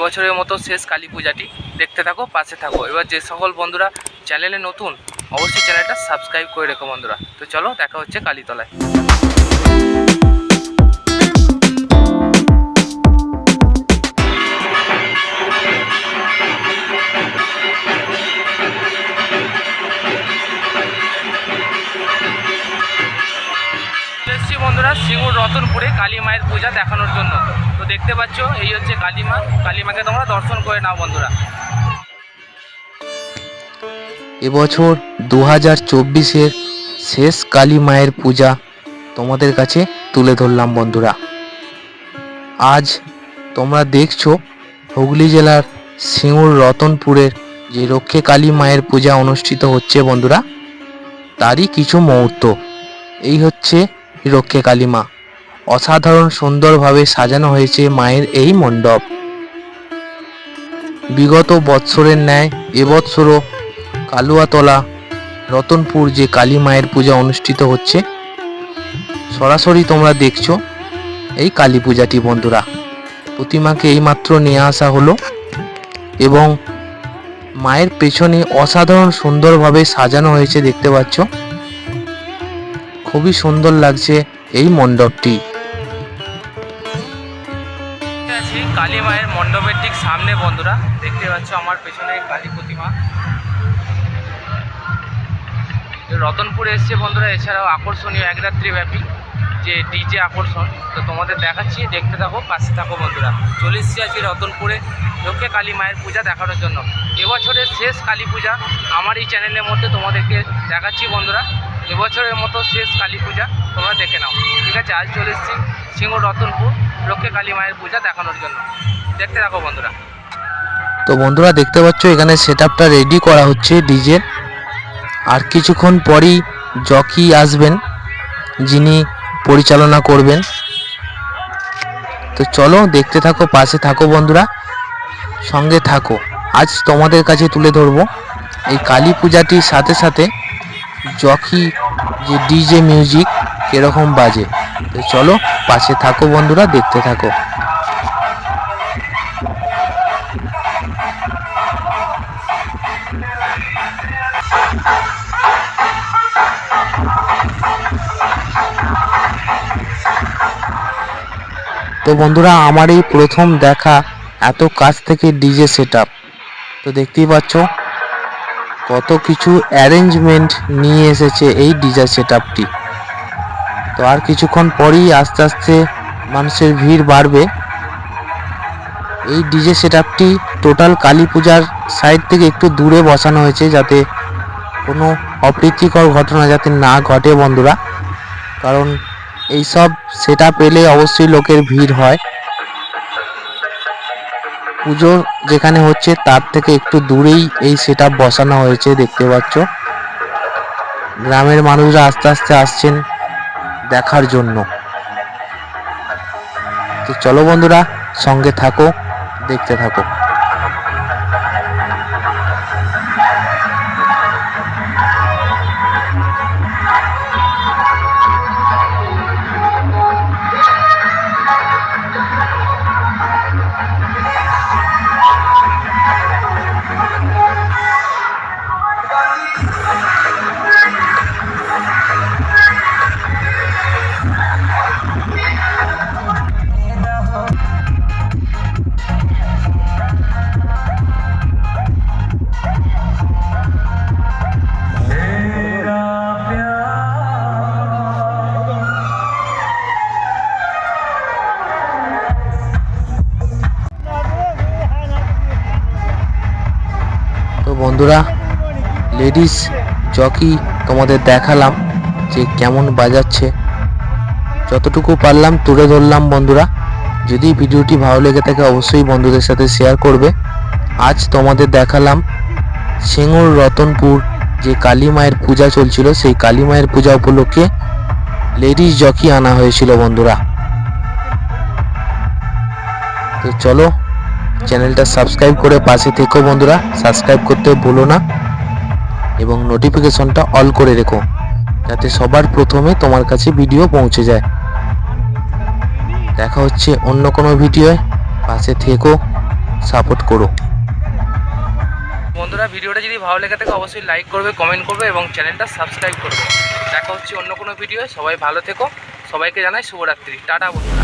এবছরের মতো শেষ কালী পূজাটি দেখতে থাকো, পাশে থাকো। এবার যে সকল বন্ধুরা চ্যানেলে নতুন, অবশ্যই চ্যানেলটা সাবস্ক্রাইব করে রেখো বন্ধুরা। তো চলো, দেখা হচ্ছে কালীতলায়। বন্ধুরা সিঙ্গুর রতনপুরে কালী মায়ের পূজা দেখানোর জন্য। দেখতে পাচ্ছ, এই হচ্ছে কালী মা কালী মাকে তোমরা দর্শন করে নাও, বন্ধুরা। এবছর দু হাজার চব্বিশের শেষ কালী মায়ের পূজা তোমাদের কাছে তুলে ধরলাম, বন্ধুরা। আজ তোমরা দেখছ হুগলি জেলার সিঙ্গুর রতনপুরের যে রক্ষে কালী মায়ের পূজা অনুষ্ঠিত হচ্ছে, বন্ধুরা, তারই কিছু মুহূর্ত। এই হচ্ছে রক্ষে কালী মা। অসাধারণ সুন্দরভাবে সাজানো হয়েছে মায়ের এই মণ্ডপ। বিগত বৎসরের ন্যায়, এবৎসরও কালুয়াতলা, রতনপুর যে কালী মায়ের পূজা অনুষ্ঠিত হচ্ছে, সরাসরি তোমরা দেখছ এই কালী পূজাটি বন্ধুরা। প্রতিমাকে এইমাত্র নিয়ে আসা হলো এবং মায়ের পেছনে অসাধারণ সুন্দরভাবে সাজানো হয়েছে দেখতে পাচ্ছ। খুবই সুন্দর লাগছে এই মণ্ডপটি। কালী মায়ের মণ্ডপের ঠিক সামনে বন্ধুরা, দেখতে পাচ্ছ আমার পেছনে কালী প্রতিমা। রতনপুরে এসছে বন্ধুরা, এছাড়াও আকর্ষণীয়, এক রাত্রি ব্যাপী যে ডিজে আকর্ষণ। তো তোমাদের দেখাচ্ছি, দেখতে থাকো, পাশে থাকো বন্ধুরা। চলে এসছি আজকে রতনপুরে লক্ষ্যে কালী মায়ের পূজা দেখানোর জন্য। এবছরের শেষ কালী পূজা আমার এই চ্যানেলের মধ্যে তোমাদেরকে দেখাচ্ছি বন্ধুরা। এবছরের মতো শেষ কালী পূজা তোমরা দেখে নাও। ঠিক আছে, আজ চলে এসছি সিংহ রতনপুর। লক্ষ্যে কালী মায়ের পূজা দেখানোর জন্য। দেখতে থাকো বন্ধুরা। তো বন্ধুরা দেখতে পাচ্ছ, এখানে সেট আপটা রেডি করা হচ্ছে ডিজে আর কিছুক্ষণ পরেই জকি আসবেন, যিনি পরিচালনা করবেন। তো চলো, দেখতে থাকো, পাশে থাকো বন্ধুরা, সঙ্গে থাকো। আজ তোমাদের কাছে তুলে ধরবো, এই কালী পূজাটির সাথে সাথে জকি যে ডিজে মিউজিক কীরকম বাজে। তো চলো পাশে থাকো বন্ধুরা, দেখতে থাকো। তো বন্ধুরা, আমার এই প্রথম দেখা, এত কাছ থেকে ডিজে সেট তো দেখতেই পাচ্ছ, কত কিছু অ্যারেঞ্জমেন্ট নিয়ে এসেছে এই ডিজে সেট তো আর কিছুক্ষণ পরেই আস্তে আস্তে মানুষের ভিড় বাড়বে। এই ডিজে সেট আপটি টোটাল কালী পূজার সাইড থেকে একটু দূরে বসানো হয়েছে যাতে কোনো অপ্রীতিকর ঘটনা যাতে না ঘটে বন্ধুরা। কারণ এইসব সেট আপ এলে অবশ্যই লোকের ভিড় হয়। পুজো যেখানে হচ্ছে তার থেকে একটু দূরেই এই সেট বসানো হয়েছে, দেখতে পাচ্ছ। গ্রামের মানুষরা আস্তে আস্তে আসছেন। দেখার জন্য। তো চলো বন্ধুরা সঙ্গে থাকো দেখতে থাকো। বন্ধুরা লেডিস জকি তোমাদের দেখালাম যে কেমন বাজাচ্ছে। যতটুকু পারলাম তুলে ধরলাম বন্ধুরা। যদি ভিডিওটি ভালো লেগে থাকে, অবশ্যই বন্ধুদের সাথে শেয়ার করবে। আজ তোমাদের দেখালাম সিঙ্গুর রতনপুর যে কালী মায়ের পূজা চলছিল, সেই কালী মায়ের পূজা উপলক্ষে লেডিস জকি আনা হয়েছিল বন্ধুরা। তো চলো চ্যানেলটা সাবস্ক্রাইব করে পাশে থেকো বন্ধুরা। সাবস্ক্রাইব করতে ভুলো না। এবং নোটিফিকেশনটা অল করে রেখো। যাতে সবার প্রথমে তোমার কাছে ভিডিও পৌঁছে যায়। দেখা হচ্ছে অন্য কোনো ভিডিওয় পাশে থেকো সাপোর্ট করো। বন্ধুরা, ভিডিওটা যদি ভালো লেগে থাকে অবশ্যই লাইক করবে কমেন্ট করবে এবং চ্যানেলটা সাবস্ক্রাইব করবে। দেখা হচ্ছে অন্য কোনো ভিডিও সবাই ভালো থেকো। সবাইকে জানাই শুভরাত্রি। টাটা বন্ধুরা।